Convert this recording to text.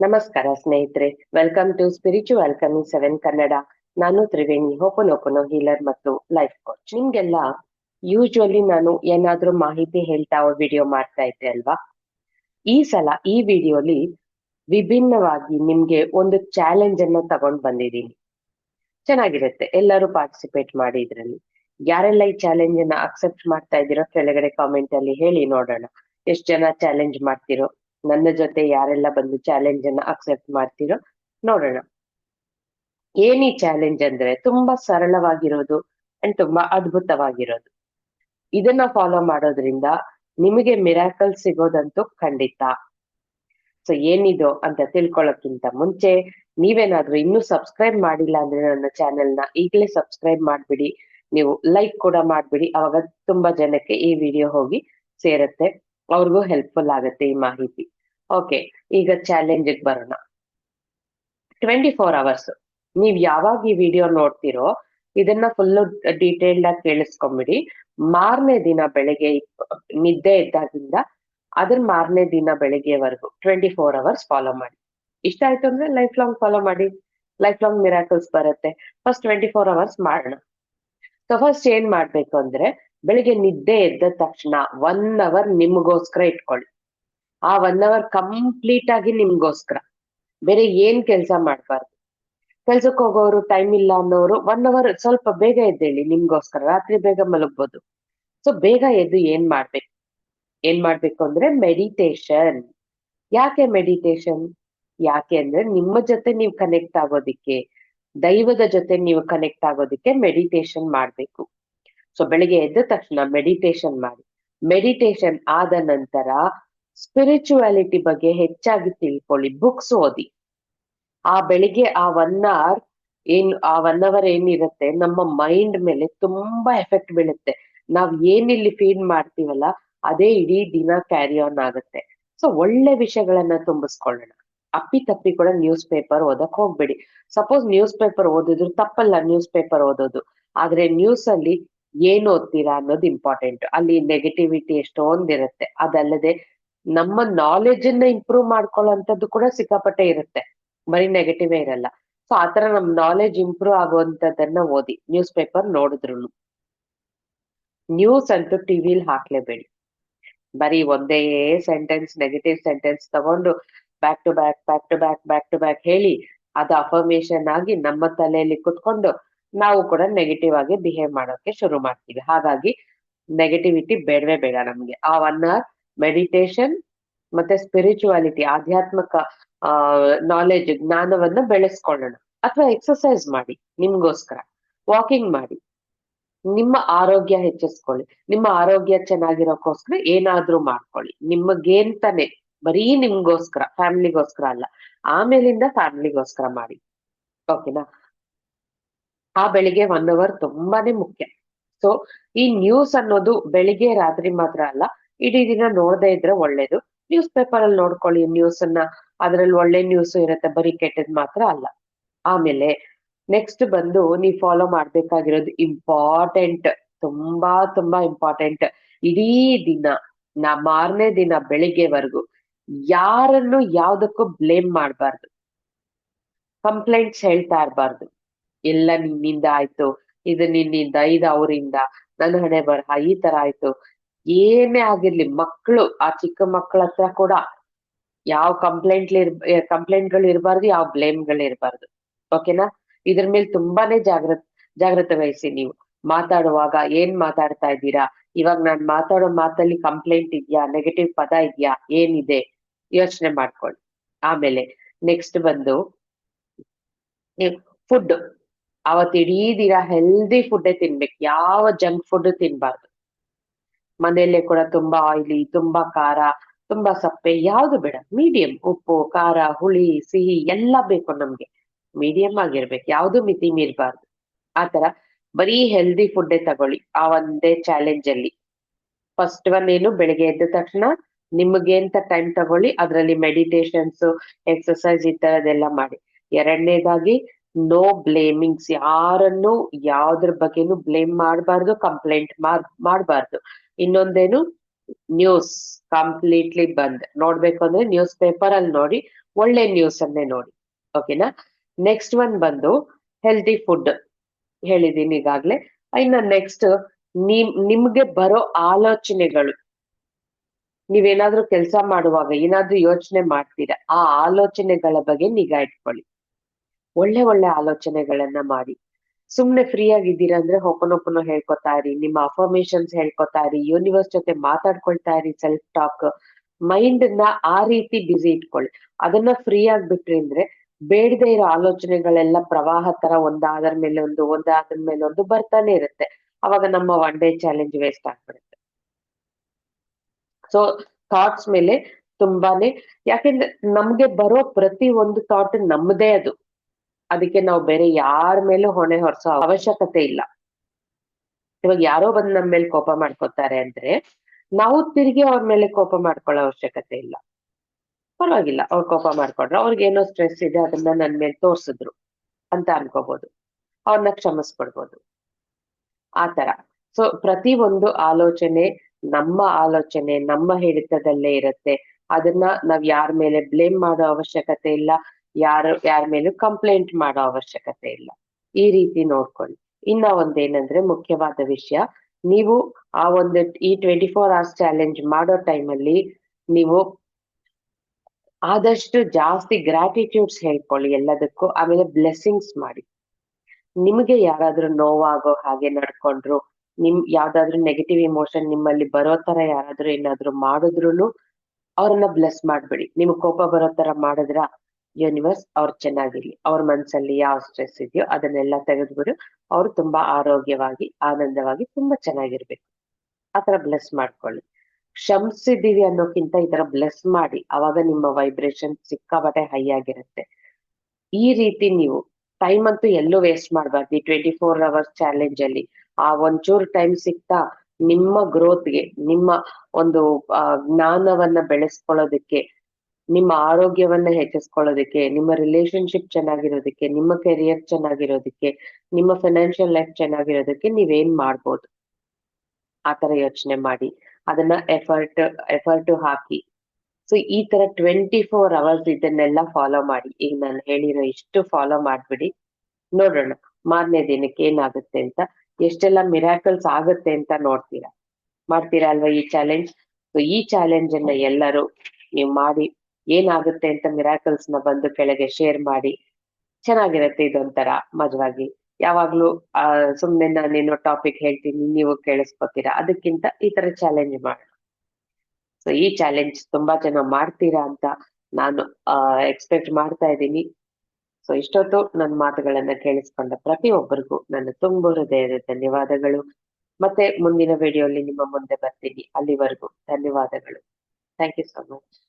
ನಮಸ್ಕಾರ ಸ್ನೇಹಿತರೆ welcome to spiritual ಕಮಿ ಸೆವೆನ್ ಕನ್ನಡ ನಾನು ತ್ರಿವೇಣಿ ಹೋಪನೋಪನೋ ಹೀಲರ್ ಮತ್ತು ಲೈಫ್ ಕೋಚ್ ನಿಮ್ಗೆಲ್ಲ ಯೂಶುವಲಿ ನಾನು ಏನಾದ್ರೂ ಮಾಹಿತಿ ಹೇಳ್ತಾ ವಿಡಿಯೋ ಮಾಡ್ತಾ ಇದ್ದೆ ಅಲ್ವಾ? ಈ ಸಲ ಈ ವಿಡಿಯೋಲಿ ವಿಭಿನ್ನವಾಗಿ ನಿಮ್ಗೆ ಒಂದು ಚಾಲೆಂಜ್ ಅನ್ನ ತಗೊಂಡ್ ಬಂದಿದ್ದೀನಿ. ಚೆನ್ನಾಗಿರುತ್ತೆ, ಎಲ್ಲರೂ ಪಾರ್ಟಿಸಿಪೇಟ್ ಮಾಡಿ ಇದ್ರಲ್ಲಿ ಯಾರೆಲ್ಲ ಈ ಚಾಲೆಂಜ್ ಅನ್ನ ಅಕ್ಸೆಪ್ಟ್ ಮಾಡ್ತಾ ಇದ್ದೀರೋ, ಕೆಳಗಡೆ ಕಾಮೆಂಟ್ ಅಲ್ಲಿ ಹೇಳಿ ನೋಡೋಣ. ಎಷ್ಟ್ ಜನ ಚಾಲೆಂಜ್ ಮಾಡ್ತಿರೋ ನನ್ನ ಜೊತೆ ಯಾರೆಲ್ಲ ಬಂದು ಚಾಲೆಂಜ್ ಅನ್ನ ಅಕ್ಸೆಪ್ಟ್ ಮಾಡ್ತಿರೋ ನೋಡೋಣ. ಏನಿ ಚಾಲೆಂಜ್ ಅಂದ್ರೆ ತುಂಬಾ ಸರಳವಾಗಿರೋದು ಅಂಡ್ ತುಂಬಾ ಅದ್ಭುತವಾಗಿರೋದು. ಇದನ್ನ ಫಾಲೋ ಮಾಡೋದ್ರಿಂದ ನಿಮಗೆ ಮಿರಾಕಲ್ ಸಿಗೋದಂತೂ ಖಂಡಿತ. ಸೊ ಏನಿದು ಅಂತ ತಿಳ್ಕೊಳಕ್ಕಿಂತ ಮುಂಚೆ ನೀವೇನಾದ್ರೂ ಇನ್ನೂ ಸಬ್ಸ್ಕ್ರೈಬ್ ಮಾಡಿಲ್ಲ ಅಂದ್ರೆ ನನ್ನ ಚಾನೆಲ್ನ ಈಗಲೇ ಸಬ್ಸ್ಕ್ರೈಬ್ ಮಾಡ್ಬಿಡಿ. ನೀವು ಲೈಕ್ ಕೂಡ ಮಾಡ್ಬಿಡಿ. ಅವಾಗ ತುಂಬಾ ಜನಕ್ಕೆ ಈ ವಿಡಿಯೋ ಹೋಗಿ ಸೇರುತ್ತೆ. ಅವ್ರಿಗೂ ಹೆಲ್ಪ್ಫುಲ್ ಆಗುತ್ತೆ ಈ ಮಾಹಿತಿ. ಓಕೆ ಈಗ ಚಾಲೆಂಜ್ ಬರೋಣ. ಟ್ವೆಂಟಿ ಫೋರ್ ಅವರ್ಸ್ ನೀವ್ ಯಾವಾಗ ಈ ವಿಡಿಯೋ ನೋಡ್ತಿರೋ, ಇದನ್ನ ಫುಲ್ ಡೀಟೇಲ್ಡ್ ಆಗಿ ಕೇಳಿಸ್ಕೊಂಬಿಡಿ. ಮಾರನೇ ದಿನ ಬೆಳಗ್ಗೆ ನಿದ್ದೆ ಇದ್ದಾಗಿಂದ ಅದ್ರ ಮಾರನೇ ದಿನ ಬೆಳಗ್ಗೆವರೆಗೂ ಟ್ವೆಂಟಿ ಫೋರ್ ಅವರ್ಸ್ ಫಾಲೋ ಮಾಡಿ. ಇಷ್ಟ ಆಯ್ತು ಅಂದ್ರೆ ಲೈಫ್ ಲಾಂಗ್ ಫಾಲೋ ಮಾಡಿ. ಲೈಫ್ ಲಾಂಗ್ ಮಿರಾಕಲ್ಸ್ ಬರುತ್ತೆ. ಫಸ್ಟ್ ಟ್ವೆಂಟಿ ಫೋರ್ ಅವರ್ಸ್ ಮಾಡೋಣ. ಸೊ ಫಸ್ಟ್ ಏನ್ ಮಾಡ್ಬೇಕು ಅಂದ್ರೆ ಬೆಳಿಗ್ಗೆ ನಿದ್ದೆ ಎದ್ದ ತಕ್ಷಣ ಒನ್ ಅವರ್ ನಿಮ್ಗೋಸ್ಕರ ಇಟ್ಕೊಳ್ಳಿ. ಆ ಒನ್ ಅವರ್ ಕಂಪ್ಲೀಟ್ ಆಗಿ ನಿಮ್ಗೋಸ್ಕರ. ಬೇರೆ ಏನ್ ಕೆಲಸ ಮಾಡಬಾರ್ದು. ಕೆಲ್ಸಕ್ಕೆ ಹೋಗೋರು ಟೈಮ್ ಇಲ್ಲ ಅನ್ನೋರು ಒನ್ ಅವರ್ ಸ್ವಲ್ಪ ಬೇಗ ಎದ್ದೇಳಿ ನಿಮ್ಗೋಸ್ಕರ, ರಾತ್ರಿ ಬೇಗ ಮಲಗ್ಬೋದು. ಸೊ ಬೇಗ ಎದ್ದು ಏನ್ ಮಾಡ್ಬೇಕು? ಏನ್ ಮಾಡ್ಬೇಕು ಅಂದ್ರೆ ಮೆಡಿಟೇಷನ್ ಯಾಕೆ ಮೆಡಿಟೇಷನ್ ಯಾಕೆ ಅಂದ್ರೆ ನಿಮ್ಮ ಜೊತೆ ನೀವು ಕನೆಕ್ಟ್ ಆಗೋದಿಕ್ಕೆ, ದೈವದ ಜೊತೆ ನೀವು ಕನೆಕ್ಟ್ ಆಗೋದಿಕ್ಕೆ ಮೆಡಿಟೇಷನ್ ಮಾಡ್ಬೇಕು. ಸೊ ಬೆಳಿಗ್ಗೆ ಎದ್ದ ತಕ್ಷಣ ಮೆಡಿಟೇಷನ್ ಮಾಡಿ. ಮೆಡಿಟೇಷನ್ ಆದ ನಂತರ ಸ್ಪಿರಿಚುವಾಲಿಟಿ ಬಗ್ಗೆ ಹೆಚ್ಚಾಗಿ ತಿಳ್ಕೊಳ್ಳಿ ಬುಕ್ಸ್ ಓದಿ. ಆ ಬೆಳಿಗ್ಗೆ ಆ ಒನ್ ಅವರ್ ಏನ್, ಆ ಒನ್ ಅವರ್ ಏನಿರುತ್ತೆ, ನಮ್ಮ ಮೈಂಡ್ ಮೇಲೆ ತುಂಬಾ ಎಫೆಕ್ಟ್ ಬೀಳುತ್ತೆ. ನಾವ್ ಏನಿಲ್ಲಿ ಫೀಡ್ ಮಾಡ್ತೀವಲ್ಲ, ಅದೇ ಇಡೀ ದಿನ ಕ್ಯಾರಿ ಆನ್ ಆಗುತ್ತೆ. ಸೊ ಒಳ್ಳೆ ವಿಷಯಗಳನ್ನ ತುಂಬಿಸ್ಕೊಳ್ಳೋಣ. ಅಪ್ಪಿ ತಪ್ಪಿ ಕೂಡ ನ್ಯೂಸ್ ಪೇಪರ್ ಓದಕ್ ಹೋಗ್ಬೇಡಿ. ಸಪೋಸ್ ನ್ಯೂಸ್ ಪೇಪರ್ ಓದಿದ್ರು, ತಪ್ಪಲ್ಲ ನ್ಯೂಸ್ ಪೇಪರ್ ಓದೋದು. ಆದ್ರೆ ನ್ಯೂಸ್ ಅಲ್ಲಿ ಏನ್ ಓದ್ತೀರಾ ಅನ್ನೋದು ಇಂಪಾರ್ಟೆಂಟ್ ಅಲ್ಲಿ ನೆಗೆಟಿವಿಟಿ ಎಷ್ಟೊಂದಿರುತ್ತೆ. ಅದಲ್ಲದೆ ನಮ್ಮ ನಾಲೆಜ್ ಅನ್ನ ಇಂಪ್ರೂವ್ ಮಾಡ್ಕೊಳ್ಳೋಂಥದ್ದು ಕೂಡ ಸಿಕ್ಕಾಪಟ್ಟೆ ಇರುತ್ತೆ. ಬರೀ ನೆಗೆಟಿವೇ ಇರಲ್ಲ. ಸೊ ಆತರ ನಮ್ ನಾಲೆಜ್ ಇಂಪ್ರೂವ್ ಆಗುವಂತದನ್ನ ಓದಿ ನ್ಯೂಸ್ ಪೇಪರ್ ನೋಡಿದ್ರು ನ್ಯೂಸ್ ಅಂತೂ ಟಿವಿಲ್ ಹಾಕ್ಲೇಬೇಡಿ. ಬರೀ ಒಂದೇ ಸೆಂಟೆನ್ಸ್ ನೆಗೆಟಿವ್ ಸೆಂಟೆನ್ಸ್ ತಗೊಂಡು back to back back to back back to back ಹೇಳಿ, ಅದು ಅಫರ್ಮೇಶನ್ ಆಗಿ ನಮ್ಮ ತಲೆಯಲ್ಲಿ ಕುತ್ಕೊಂಡು ನಾವು ಕೂಡ ನೆಗೆಟಿವ್ ಆಗಿ ಬಿಹೇವ್ ಮಾಡೋಕೆ ಶುರು ಮಾಡ್ತೀವಿ. ಹಾಗಾಗಿ ನೆಗೆಟಿವಿಟಿ ಬೇಡವೇ ಬೇಡ ನಮ್ಗೆ. ಆ ಒನ್ ಅವರ್ ಮೆಡಿಟೇಷನ್ ಮತ್ತೆ ಸ್ಪಿರಿಚುವಾಲಿಟಿ ಆಧ್ಯಾತ್ಮಿಕ ನಾಲೆಜ್ ಜ್ಞಾನವನ್ನ ಬೆಳೆಸ್ಕೊಳ್ಳೋಣ. ಅಥವಾ ಎಕ್ಸಸೈಸ್ ಮಾಡಿ, ನಿಮ್ಗೋಸ್ಕರ. ವಾಕಿಂಗ್ ಮಾಡಿ. ನಿಮ್ಮ ಆರೋಗ್ಯ ಹೆಚ್ಚಿಸ್ಕೊಳ್ಳಿ. ನಿಮ್ಮ ಆರೋಗ್ಯ ಚೆನ್ನಾಗಿರೋಕೋಸ್ಕರ ಏನಾದ್ರೂ ಮಾಡ್ಕೊಳ್ಳಿ. ನಿಮಗೇಂತಾನೆ, ಬರೀ ನಿಮ್ಗೋಸ್ಕರ ಫ್ಯಾಮಿಲಿಗೋಸ್ಕರ ಅಲ್ಲ, ಆಮೇಲಿಂದ ಫ್ಯಾಮಿಲಿಗೋಸ್ಕರ ಮಾಡಿ. ಓಕೆನಾ ಆ ಬೆಳಿಗ್ಗೆ ಒನ್ ಅವರ್ ತುಂಬಾನೇ ಮುಖ್ಯ. ಸೊ ಈ ನ್ಯೂಸ್ ಅನ್ನೋದು ಬೆಳಿಗ್ಗೆ ರಾತ್ರಿ ಮಾತ್ರ ಅಲ್ಲ, ಇಡೀ ದಿನ ನೋಡದೇ ಇದ್ರೆ ಒಳ್ಳೇದು. ನ್ಯೂಸ್ ಪೇಪರ್ ಅಲ್ಲಿ ನೋಡ್ಕೊಳ್ಳಿ ನ್ಯೂಸ್ ಅನ್ನ, ಅದ್ರಲ್ಲಿ ಒಳ್ಳೆ ನ್ಯೂಸ್ ಇರುತ್ತೆ, ಬರೀ ಕೆಟ್ಟದ್ ಮಾತ್ರ ಅಲ್ಲ. ಆಮೇಲೆ ನೆಕ್ಸ್ಟ್ ಬಂದು ನೀವ್ ಫಾಲೋ ಮಾಡ್ಬೇಕಾಗಿರೋದು ಇಂಪಾರ್ಟೆಂಟ್ ತುಂಬಾ ತುಂಬಾ ಇಂಪಾರ್ಟೆಂಟ್ ಇಡೀ ದಿನ, ನಾ ಮಾರನೇ ದಿನ ಬೆಳಿಗ್ಗೆವರೆಗೂ ಯಾರನ್ನು ಯಾವ್ದಕ್ಕೂ ಬ್ಲೇಮ್ ಮಾಡಬಾರ್ದು. ಕಂಪ್ಲೇಂಟ್ಸ್ ಹೇಳ್ತಾ ಇರ್ಬಾರ್ದು. ಎಲ್ಲ ನಿನ್ನಿಂದ ಆಯ್ತು. ಇದು ನಿನ್ನಿಂದ, ಇದು ಅವರಿಂದ. ನನ್ನ ಹಣೆ ಬರಹ ಈ ತರ ಆಯ್ತು. ಏನೇ ಆಗಿರ್ಲಿ ಮಕ್ಕಳು ಆ ಚಿಕ್ಕ ಮಕ್ಕಳ ಹತ್ರ ಕೂಡ ಯಾವ ಕಂಪ್ಲೇಂಟ್ ಕಂಪ್ಲೇಂಟ್ಗಳು ಇರಬಾರ್ದು, ಯಾವ ಬ್ಲೇಮ್ಗಳು ಇರಬಾರ್ದು. ಓಕೆನಾ ಇದ್ರ ಮೇಲೆ ತುಂಬಾನೇ ಜಾಗ್ರತ್, ಜಾಗ್ರತೆ ವಹಿಸಿ ನೀವು. ಮಾತಾಡುವಾಗ ಏನ್ ಮಾತಾಡ್ತಾ ಇದ್ದೀರಾ? ಇವಾಗ ನಾನ್ ಮಾತಾಡೋ ಮಾತಲ್ಲಿ ಕಂಪ್ಲೇಂಟ್ ಇದ್ಯಾ? ನೆಗೆಟಿವ್ ಪದ ಇದ್ಯಾ? ಏನಿದೆ? ಯೋಚನೆ ಮಾಡ್ಕೊಳ್ಳಿ. ಆಮೇಲೆ ನೆಕ್ಸ್ಟ್ ಬಂದು ಫುಡ್ ಅವತ್ ಇಡೀ ದಿನ ಹೆಲ್ದಿ ಫುಡ್ಡೇ ತಿನ್ಬೇಕು. ಯಾವ ಜಂಕ್ ಫುಡ್ ತಿನ್ಬಾರ್ದು. ಮನೆಯಲ್ಲೇ ಕೂಡ ತುಂಬಾ ಆಯಿಲಿ ತುಂಬಾ ಖಾರ, ತುಂಬಾ ಸಪ್ಪೆ, ಯಾವ್ದು ಬೇಡ. ಮೀಡಿಯಂ ಉಪ್ಪು, ಖಾರ, ಹುಳಿ, ಸಿಹಿ ಎಲ್ಲ ಬೇಕು ನಮ್ಗೆ. ಮೀಡಿಯಂ ಆಗಿರ್ಬೇಕು. ಯಾವ್ದು ಮಿತಿ ಮೀರ್ಬಾರ್ದು. ಆತರ ಬರೀ ಹೆಲ್ದಿ ಫುಡ್ಡೇ ತಗೊಳ್ಳಿ. ಆ ಒಂದೇ ಚಾಲೆಂಜ್ ಅಲ್ಲಿ. ಫಸ್ಟ್ ಒನ್ ಏನು? ಬೆಳಿಗ್ಗೆ ಎದ್ದ ತಕ್ಷಣ ನಿಮ್ಗೆ ಅಂತ ಟೈಮ್ ತಗೊಳ್ಳಿ. ಅದ್ರಲ್ಲಿ ಮೆಡಿಟೇಷನ್ಸ್ ಎಕ್ಸಸೈಸ್ ಈ ತರದೆಲ್ಲ ಮಾಡಿ. ಎರಡನೇದಾಗಿ ನೋ ಬ್ಲೇಮಿಂಗ್ಸ್, ಯಾರನ್ನು ಯಾವ್ದ್ರ ಬಗ್ಗೆನು ಬ್ಲೇಮ್ ಮಾಡಬಾರ್ದು, ಕಂಪ್ಲೇಂಟ್ ಮಾಡಬಾರ್ದು. ಇನ್ನೊಂದೇನು, ನ್ಯೂಸ್ ಕಂಪ್ಲೀಟ್ಲಿ ಬಂದ್. ನೋಡ್ಬೇಕು ಅಂದ್ರೆ ನ್ಯೂಸ್ ಪೇಪರ್ ಅಲ್ಲಿ ನೋಡಿ, ಒಳ್ಳೆ ನ್ಯೂಸ್ ಅನ್ನೇ ನೋಡಿ. ಓಕೆನಾ? ನೆಕ್ಸ್ಟ್ ಒನ್ ಬಂದು, ಹೆಲ್ದಿ ಫುಡ್ ಹೇಳಿದೀನಿ ಈಗಾಗ್ಲೇ. ಇನ್ನ ನೆಕ್ಸ್ಟ್, ನಿಮ್, ನಿಮ್ಗೆ ಬರೋ ಆಲೋಚನೆಗಳು. ನೀವೇನಾದ್ರೂ ಕೆಲಸ ಮಾಡುವಾಗ ಏನಾದ್ರೂ ಯೋಚನೆ ಮಾಡ್ತೀರಾ? ಆ ಆಲೋಚನೆಗಳ ಬಗ್ಗೆ ನಿಗಾ ಇಟ್ಕೊಳ್ಳಿ. ಒಳ್ಳೆ ಒಳ್ಳೆ ಆಲೋಚನೆಗಳನ್ನ ಮಾಡಿ. ಸುಮ್ನೆ ಫ್ರೀ ಆಗಿದ್ದೀರಾ ಅಂದ್ರೆ ಹೊಪನೊಪನೋ ಹೇಳ್ಕೊತಾ ಇರಿ, ನಿಮ್ಮ ಅಫರ್ಮೇಶನ್ಸ್ ಹೇಳ್ಕೊತಾ ಇರಿ ಯೂನಿವರ್ಸ್ ಜೊತೆ ಮಾತಾಡ್ಕೊಳ್ತಾ ಇರಿ ಸೆಲ್ಫ್ ಟಾಕ್ ಮೈಂಡ್ನ ಆ ರೀತಿ ಬಿಸಿ ಇಟ್ಕೊಳ್ಳಿ. ಅದನ್ನ ಫ್ರೀ ಆಗ್ಬಿಟ್ರಿ ಅಂದ್ರೆ ಬೇಡದೆ ಇರೋ ಆಲೋಚನೆಗಳೆಲ್ಲ ಪ್ರವಾಹ ತರ ಒಂದಾದ್ರ ಮೇಲೆ ಒಂದು, ಒಂದಾದ್ರ ಮೇಲೆ ಒಂದು ಬರ್ತಾನೆ ಇರುತ್ತೆ. ಅವಾಗ ನಮ್ಮ ಒನ್ ಡೇ ಚಾಲೆಂಜ್ ವೇಸ್ಟ್ ಆಗ್ಬಿಡುತ್ತೆ. ಸೊ ಥಾಟ್ಸ್ ಮೇಲೆ ತುಂಬಾನೇ, ಯಾಕೆಂದ್ರೆ ನಮ್ಗೆ ಬರೋ ಪ್ರತಿ ಒಂದು ಥಾಟ್ ನಮ್ಮದೇ ಅದು. ಅದಕ್ಕೆ ನಾವು ಬೇರೆ ಯಾರ ಮೇಲೂ ಹೊಣೆ ಹೊರಸೋ ಅವಶ್ಯಕತೆ ಇಲ್ಲ. ಇವಾಗ ಯಾರೋ ಬಂದು ನಮ್ಮ ಮೇಲೆ ಕೋಪ ಮಾಡ್ಕೋತಾರೆ ಅಂದ್ರೆ ನಾವು ತಿರುಗಿ ಅವ್ರ ಮೇಲೆ ಕೋಪ ಮಾಡ್ಕೊಳ್ಳೋ ಅವಶ್ಯಕತೆ ಇಲ್ಲ. ಪರವಾಗಿಲ್ಲ, ಅವ್ರು ಕೋಪ ಮಾಡ್ಕೊಂಡ್ರೆ. ಅವ್ರಿಗೆ ಏನೋ ಸ್ಟ್ರೆಸ್ ಇದೆ, ಅದನ್ನ ನನ್ ಮೇಲೆ ತೋರ್ಸಿದ್ರು ಅಂತ ಅನ್ಕೋಬಹುದು ಅವ್ರನ್ನ ಕ್ಷಮಿಸ್ಕೊಡ್ಬೋದು. ಆತರ ಸೊ ಪ್ರತಿ ಒಂದು ಆಲೋಚನೆ ನಮ್ಮ ಆಲೋಚನೆ, ನಮ್ಮ ಹಿಡಿತದಲ್ಲೇ ಇರುತ್ತೆ. ಅದನ್ನ ನಾವ್ ಯಾರ ಮೇಲೆ ಬ್ಲೇಮ್ ಮಾಡೋ ಅವಶ್ಯಕತೆ ಇಲ್ಲ. ಯಾರು, ಯಾರ ಮೇಲೂ ಕಂಪ್ಲೇಂಟ್ ಮಾಡೋ ಅವಶ್ಯಕತೆ ಇಲ್ಲ. ಈ ರೀತಿ ನೋಡ್ಕೊಳ್ಳಿ. ಇನ್ನ ಒಂದೇನಂದ್ರೆ ಮುಖ್ಯವಾದ ವಿಷಯ, ನೀವು ಆ ಒಂದು ಈ ಟ್ವೆಂಟಿ ಫೋರ್ ಅವರ್ಸ್ ಚಾಲೆಂಜ್ ಮಾಡೋ ಟೈಮಲ್ಲಿ ನೀವು ಆದಷ್ಟು ಜಾಸ್ತಿ ಗ್ರಾಟಿಟ್ಯೂಡ್ಸ್ ಹೇಳ್ಕೊಳ್ಳಿ ಎಲ್ಲದಕ್ಕೂ, ಆಮೇಲೆ ಬ್ಲೆಸ್ಸಿಂಗ್ಸ್ ಮಾಡಿ. ನಿಮಗೆ ಯಾರಾದ್ರೂ ನೋವಾಗೋ ಹಾಗೆ ನಡ್ಕೊಂಡ್ರು, ನಿಮ್ ಯಾವ್ದಾದ್ರು ನೆಗೆಟಿವ್ ಇಮೋಷನ್ ನಿಮ್ಮಲ್ಲಿ ಬರೋ ತರ ಯಾರಾದ್ರೂ ಏನಾದ್ರು ಮಾಡಿದ್ರು ಅವ್ರನ್ನ ಬ್ಲೆಸ್ ಮಾಡ್ಬೇಡಿ. ನಿಮ್ಗೆ ಕೋಪ ಬರೋ ತರ ಮಾಡಿದ್ರ ಯೂನಿವರ್ಸ್ ಅವ್ರು ಚೆನ್ನಾಗಿರ್ಲಿ ಅವ್ರ ಮನ್ಸಲ್ಲಿ ಯಾವ ಸ್ಟ್ರೆಸ್ ಇದೆಯೋ ಅದನ್ನೆಲ್ಲ ತೆಗೆದ್ಬಿಟ್ಟು ಅವ್ರು ತುಂಬಾ ಆರೋಗ್ಯವಾಗಿ, ಆನಂದವಾಗಿ ತುಂಬಾ ಚೆನ್ನಾಗಿರ್ಬೇಕು. ಆತರ ಬ್ಲೆಸ್ ಮಾಡ್ಕೊಳ್ಳಿ. ಕ್ಷಮಿಸಿದೀವಿ ಅನ್ನೋಕ್ಕಿಂತ ಈ ತರ ಬ್ಲೆಸ್ ಮಾಡಿ. ಅವಾಗ ನಿಮ್ಮ ವೈಬ್ರೇಷನ್ ಸಿಕ್ಕಾಪಟ್ಟೆ ಹೈ ಆಗಿರುತ್ತೆ. ಈ ರೀತಿ ನೀವು ಟೈಮ್ ಅಂತೂ ಎಲ್ಲೂ ವೇಸ್ಟ್ ಮಾಡಬಾರ್ದು. ಈ ಟ್ವೆಂಟಿ ಫೋರ್ ಅವರ್ಸ್ ಚಾಲೆಂಜ್ ಅಲ್ಲಿ ಆ ಒಂಚೂರು ಟೈಮ್ ಸಿಕ್ತಾ ನಿಮ್ಮ ಗ್ರೋತ್ಗೆ ನಿಮ್ಮ ಒಂದು ಜ್ಞಾನವನ್ನ ಬೆಳೆಸ್ಕೊಳ್ಳೋದಕ್ಕೆ ನಿಮ್ಮ ಆರೋಗ್ಯವನ್ನ ಹೆಚ್ಚಿಸ್ಕೊಳ್ಳೋದಕ್ಕೆ, ನಿಮ್ಮ ರಿಲೇಶನ್ಶಿಪ್ ಚೆನ್ನಾಗಿರೋದಕ್ಕೆ, ನಿಮ್ಮ ಕೆರಿಯರ್ ಚೆನ್ನಾಗಿರೋದಕ್ಕೆ, ನಿಮ್ಮ ಫೈನಾನ್ಷಿಯಲ್ ಲೈಫ್ ಚೆನ್ನಾಗಿರೋದಕ್ಕೆ ನೀವೇನ್ ಮಾಡ್ಬೋದು? ಆತರ ಯೋಚನೆ ಮಾಡಿ. ಅದನ್ನ ಎಫರ್ಟ್ ಎಫರ್ಟ್ ಹಾಕಿ. ಸೊ ಈ ತರ ಟ್ವೆಂಟಿ ಫೋರ್ ಅವರ್ಸ್ ಇದನ್ನೆಲ್ಲ ಫಾಲೋ ಮಾಡಿ. ಈಗ ನಾನು ಹೇಳಿರೋ ಇಷ್ಟು ಫಾಲೋ ಮಾಡ್ಬಿಡಿ. ನೋಡೋಣ. ಮಾರನೇ ದಿನಕ್ಕೆ ಏನಾಗುತ್ತೆ ಅಂತ. ಎಷ್ಟೆಲ್ಲ ಮಿರಾಕಲ್ಸ್ ಆಗುತ್ತೆ ಅಂತ ನೋಡ್ತೀರಾ? ಮಾಡ್ತೀರಾ ಅಲ್ವಾ ಈ ಚಾಲೆಂಜ್ ಸೊ ಈ ಚಾಲೆಂಜ್ ಅನ್ನ ಎಲ್ಲರೂ ನೀವು ಮಾಡಿ. ಏನಾಗುತ್ತೆ ಅಂತ ಮಿರಾಕಲ್ಸ್ನ ಬಂದು ಕೆಳಗೆ ಶೇರ್ ಮಾಡಿ, ಚೆನ್ನಾಗಿರುತ್ತೆ ಇದೊಂಥರ ಮಜವಾಗಿ. ಯಾವಾಗ್ಲೂ, ಆ, ಸುಮ್ನೆ ನಾನೇನೋ ಟಾಪಿಕ್ ಹೇಳ್ತೀನಿ, ನೀವು ಕೇಳಿಸ್ಕೊತೀರಾ? ಅದಕ್ಕಿಂತ ಈ ತರ ಚಾಲೆಂಜ್ ಮಾಡೋಣ. ಸೊ ಈ ಚಾಲೆಂಜ್ ತುಂಬಾ ಜನ ಮಾಡ್ತೀರಾ ಅಂತ ನಾನು ಎಕ್ಸ್ಪೆಕ್ಟ್ ಮಾಡ್ತಾ ಇದ್ದೀನಿ. ಸೊ ಇಷ್ಟೊತ್ತು ನನ್ನ ಮಾತುಗಳನ್ನ ಕೇಳಿಸ್ಕೊಂಡ ಪ್ರತಿಯೊಬ್ಬರಿಗೂ ನನ್ನ ತುಂಬ ಹೃದಯದ ಧನ್ಯವಾದಗಳು. ಮತ್ತೆ ಮುಂದಿನ ವಿಡಿಯೋಲಿ ನಿಮ್ಮ ಮುಂದೆ ಬರ್ತೀನಿ. ಅಲ್ಲಿವರೆಗೂ ಧನ್ಯವಾದಗಳು. Thank you so much